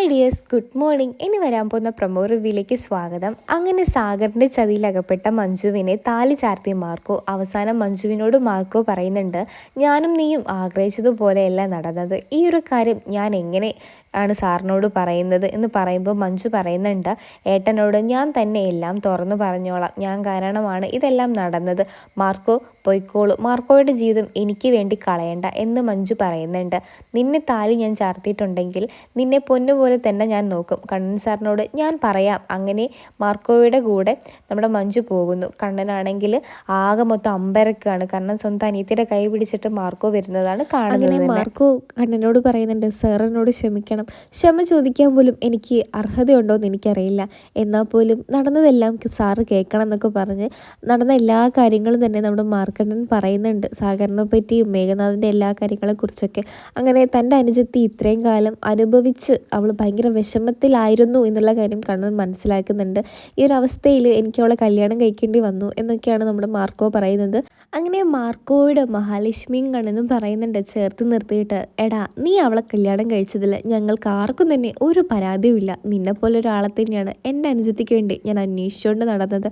Hi good morning ഇനി വരാൻ പോകുന്ന പ്രമോ റിവ്യൂയിലേക്ക് സ്വാഗതം. അങ്ങനെ സാഗറിന്റെ ചതിയിലകപ്പെട്ട മഞ്ജുവിനെ താലി ചാർത്തിയ മാർക്കോ അവസാനം മഞ്ജുവിനോട് മാർക്കോ പറയുന്നുണ്ട് ഞാനും നീയും ആഗ്രഹിച്ചതുപോലെയല്ല നടന്നത്. ഈ ഒരു കാര്യം ഞാൻ എങ്ങനെ ആണ് സാറിനോട് പറയുന്നത്? എന്ന് പറയുമ്പോൾ മഞ്ജു പറയുന്നുണ്ട് ഏട്ടനോട് ഞാൻ തന്നെ എല്ലാം തുറന്നു പറഞ്ഞോളാം. ഞാൻ കാരണമാണ് ഇതെല്ലാം നടന്നത്. മാർക്കോ പൊയ്ക്കോളൂ. മാർക്കോയുടെ ജീവിതം എനിക്ക് വേണ്ടി കളയണ്ട എന്ന് മഞ്ജു പറയുന്നുണ്ട്. നിന്നെ താലി ഞാൻ ചാർത്തിയിട്ടുണ്ടെങ്കിൽ നിന്നെ പൊന്നുപോലെ തന്നെ ഞാൻ നോക്കും. കണ്ണൻ സാറിനോട് ഞാൻ പറയാം. അങ്ങനെ മാർക്കോയുടെ കൂടെ നമ്മുടെ മഞ്ജു പോകുന്നു. കണ്ണനാണെങ്കിൽ ആകെ മൊത്തം അമ്പരക്കാണ്. കണ്ണൻ സ്വന്തം അനിയത്തിയുടെ കൈ പിടിച്ചിട്ട് മാർക്കോ വരുന്നതാണ് കാണുന്നത് മാർക്കോ കണ്ണനോട് പറയുന്നുണ്ട് സാറിനോട് ക്ഷമിക്കണം. ക്ഷമ ചോദിക്കാൻ പോലും എനിക്ക് അർഹതയുണ്ടോ എന്ന് എനിക്കറിയില്ല. എന്നാൽ പോലും നടന്നതെല്ലാം സാറ് കേൾക്കണം എന്നൊക്കെ പറഞ്ഞ് നടന്ന എല്ലാ കാര്യങ്ങളും തന്നെ നമ്മുടെ മാർക്കണ്ണൻ പറയുന്നുണ്ട്. സാഗറിനെ പറ്റിയും മേഘനാഥിന്റെ എല്ലാ കാര്യങ്ങളെക്കുറിച്ചൊക്കെ അങ്ങനെ തന്റെ അനുജത്തി ഇത്രയും കാലം അനുഭവിച്ച് അവൾ ഭയങ്കര വിഷമത്തിലായിരുന്നു എന്നുള്ള കാര്യം കണ്ണൻ മനസ്സിലാക്കുന്നുണ്ട്. ഈ ഒരു അവസ്ഥയിൽ എനിക്ക് അവളെ കല്യാണം കഴിക്കേണ്ടി വന്നു എന്നൊക്കെയാണ് നമ്മുടെ മാർക്കോ പറയുന്നത്. അങ്ങനെ മാർക്കോയുടെ മഹാലക്ഷ്മിയും കണ്ണനും പറയുന്നുണ്ട് ചേർത്ത് നിർത്തിയിട്ട് എടാ നീ അവളെ കല്യാണം കഴിച്ചതിൽ ഞങ്ങൾക്ക് ആർക്കും തന്നെ ഒരു പരാതിയുമില്ല നിന്നെപ്പോലെ ഒരാളെ തന്നെയാണ് എന്റെ അനുജത്തിക്ക് വേണ്ടി ഞാൻ അന്വേഷിച്ചുകൊണ്ട് നടന്നത്.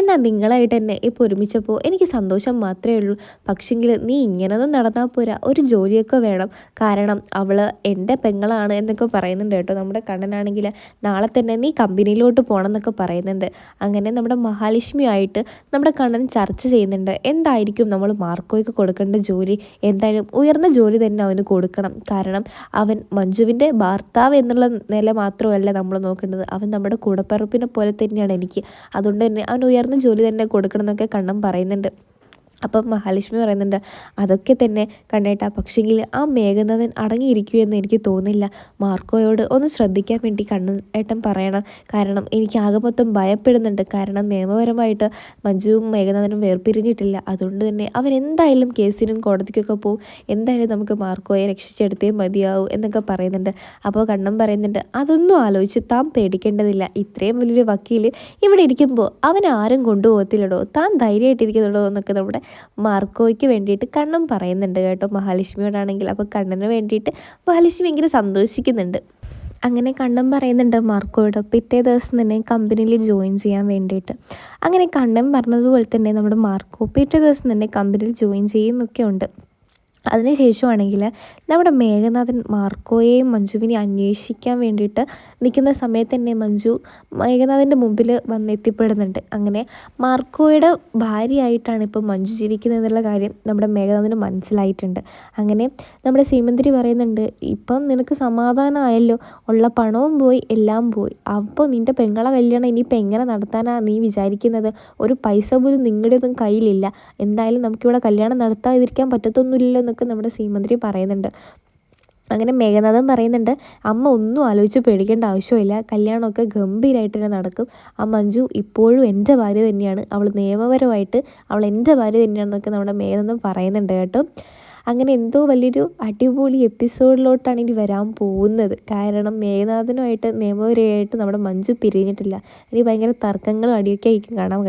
എന്നാൽ നിങ്ങളായിട്ട് എന്നെ ഇപ്പോൾ ഒരുമിച്ചപ്പോൾ എനിക്ക് സന്തോഷം മാത്രമേ ഉള്ളൂ. പക്ഷെങ്കിൽ നീ ഇങ്ങനൊന്നും നടന്നാൽ പോരാ. ഒരു ജോലിയൊക്കെ വേണം. കാരണം അവൾ എന്റെ പെങ്ങളാണ് എന്നൊക്കെ പറയുന്നുണ്ട് കേട്ടോ നമ്മുടെ കണ്ണനാണെങ്കിൽ. നാളെ തന്നെ നീ കമ്പനിയിലോട്ട് പോകണം എന്നൊക്കെ പറയുന്നുണ്ട്. അങ്ങനെ നമ്മുടെ മഹാലക്ഷ്മിയായിട്ട് നമ്മുടെ കണ്ണൻ ചർച്ച ചെയ്യുന്നുണ്ട്. എന്തായാലും ആയിരിക്കും നമ്മൾ മാർക്കോയ്ക്ക് കൊടുക്കേണ്ട ജോലി. എന്തായാലും ഉയർന്ന ജോലി തന്നെ അവന് കൊടുക്കണം. കാരണം അവൻ മഞ്ജുവിന്റെ ഭർത്താവ് എന്നുള്ള നില മാത്രമല്ല നമ്മൾ നോക്കേണ്ടത്. അവൻ നമ്മുടെ കൂടപ്പറപ്പിനെ പോലെ തന്നെയാണ് എനിക്ക്. അതുകൊണ്ട് തന്നെ അവൻ ഉയർന്ന ജോലി തന്നെ കൊടുക്കണം എന്നൊക്കെ കണ്ണം പറയുന്നുണ്ട്. അപ്പം മഹാലക്ഷ്മി പറയുന്നുണ്ട് അതൊക്കെ തന്നെ കണ്ടേട്ടാ. പക്ഷെങ്കിൽ ആ മേഘനാഥൻ അടങ്ങിയിരിക്കൂ എന്ന് എനിക്ക് തോന്നില്ല മാർക്കോയോട് ഒന്ന് ശ്രദ്ധിക്കാൻ വേണ്ടി കണ്ണേട്ടൻ പറയണം. കാരണം എനിക്ക് ആകെ മൊത്തം ഭയപ്പെടുന്നുണ്ട്. കാരണം നിയമപരമായിട്ട് മഞ്ജുവും മേഘനാഥനും വേർപിരിഞ്ഞിട്ടില്ല. അതുകൊണ്ട് തന്നെ അവൻ എന്തായാലും കേസിനും കോടതിക്കൊക്കെ പോവും. എന്തായാലും നമുക്ക് മാർക്കോയെ രക്ഷിച്ചെടുത്തേ മതിയാവും എന്നൊക്കെ പറയുന്നുണ്ട്. അപ്പോൾ കണ്ണൻ പറയുന്നുണ്ട് അതൊന്നും ആലോചിച്ച് താൻ പേടിക്കേണ്ടതില്ല. ഇത്രയും വലിയൊരു വക്കീൽ ഇവിടെ ഇരിക്കുമ്പോൾ അവൻ ആരും കൊണ്ടുപോകത്തില്ലടോ. താൻ ധൈര്യമായിട്ടിരിക്കുന്നുണ്ടോ എന്നൊക്കെ നമ്മുടെ മാർക്കോയ്ക്ക് വേണ്ടിയിട്ട് കണ്ണൻ പറയുന്നുണ്ട് കേട്ടോ. മഹാലക്ഷ്മിയോടാണെങ്കിൽ അപ്പോൾ കണ്ണന് വേണ്ടിയിട്ട് മഹാലക്ഷ്മി ഭയങ്കര സന്തോഷിക്കുന്നുണ്ട്. അങ്ങനെ കണ്ണൻ പറയുന്നുണ്ട് മാർക്കോയുടെ പിറ്റേ ദിവസം തന്നെ കമ്പനിയിൽ ജോയിൻ ചെയ്യാൻ വേണ്ടിയിട്ട്. അങ്ങനെ കണ്ണൻ പറഞ്ഞതുപോലെ തന്നെ നമ്മുടെ മാർക്കോ പിറ്റേ ദിവസം തന്നെ കമ്പനിയിൽ ജോയിൻ ചെയ്യുന്നൊക്കെ ഉണ്ട് അതിനുശേഷമാണെങ്കിൽ നമ്മുടെ മേഘനാഥൻ മാർക്കോയെയും മഞ്ജുവിനെ അന്വേഷിക്കാൻ വേണ്ടിയിട്ട് നിൽക്കുന്ന സമയത്ത് തന്നെ മഞ്ജു മേഘനാഥന്റെ മുമ്പിൽ വന്ന് എത്തിപ്പെടുന്നുണ്ട്. അങ്ങനെ മാർക്കോയുടെ ഭാര്യയായിട്ടാണ് ഇപ്പോൾ മഞ്ജു ജീവിക്കുന്നത് എന്നുള്ള കാര്യം നമ്മുടെ മേഘനാഥന് മനസ്സിലായിട്ടുണ്ട്. അങ്ങനെ നമ്മുടെ സീമന്തിരി പറയുന്നുണ്ട് ഇപ്പം നിനക്ക് സമാധാനമായല്ലോ ഉള്ള പണവും പോയി എല്ലാം പോയി. അപ്പോൾ നിന്റെ പെങ്ങളെ കല്യാണം ഇനിയിപ്പോൾ എങ്ങനെ നടത്താനാണ് നീ വിചാരിക്കുന്നത്? ഒരു പൈസ പോലും നിങ്ങളുടെയൊന്നും കയ്യിലില്ല. എന്തായാലും നമുക്കിവിടെ കല്യാണം നടത്താതിരിക്കാൻ പറ്റത്തൊന്നുമില്ലല്ലോ എന്നൊക്കെ നമ്മുടെ സീമന്ത്രി പറയുന്നുണ്ട്. അങ്ങനെ മേഘനാഥൻ പറയുന്നുണ്ട് അമ്മ ഒന്നും ആലോചിച്ച് പേടിക്കേണ്ട ആവശ്യമില്ല. കല്യാണമൊക്കെ ഗംഭീരമായിട്ട് തന്നെ നടക്കും. ആ മഞ്ജു ഇപ്പോഴും എന്റെ ഭാര്യ തന്നെയാണ്. അവൾ നിയമപരമായിട്ട് അവൾ എന്റെ ഭാര്യ തന്നെയാണെന്നൊക്കെ നമ്മുടെ മേഘനാഥൻ പറയുന്നുണ്ട് കേട്ടോ. അങ്ങനെ എന്തോ വലിയൊരു അടിപൊളി എപ്പിസോഡിലോട്ടാണ് ഇനി വരാൻ പോകുന്നത്. കാരണം മേഘനാഥനുമായിട്ട് നിയമപരമായിട്ട് നമ്മുടെ മഞ്ജു പിരിഞ്ഞിട്ടില്ല. ഇനി ഭയങ്കര തർക്കങ്ങളും അടിയൊക്കെ ആയിരിക്കും കാണാൻ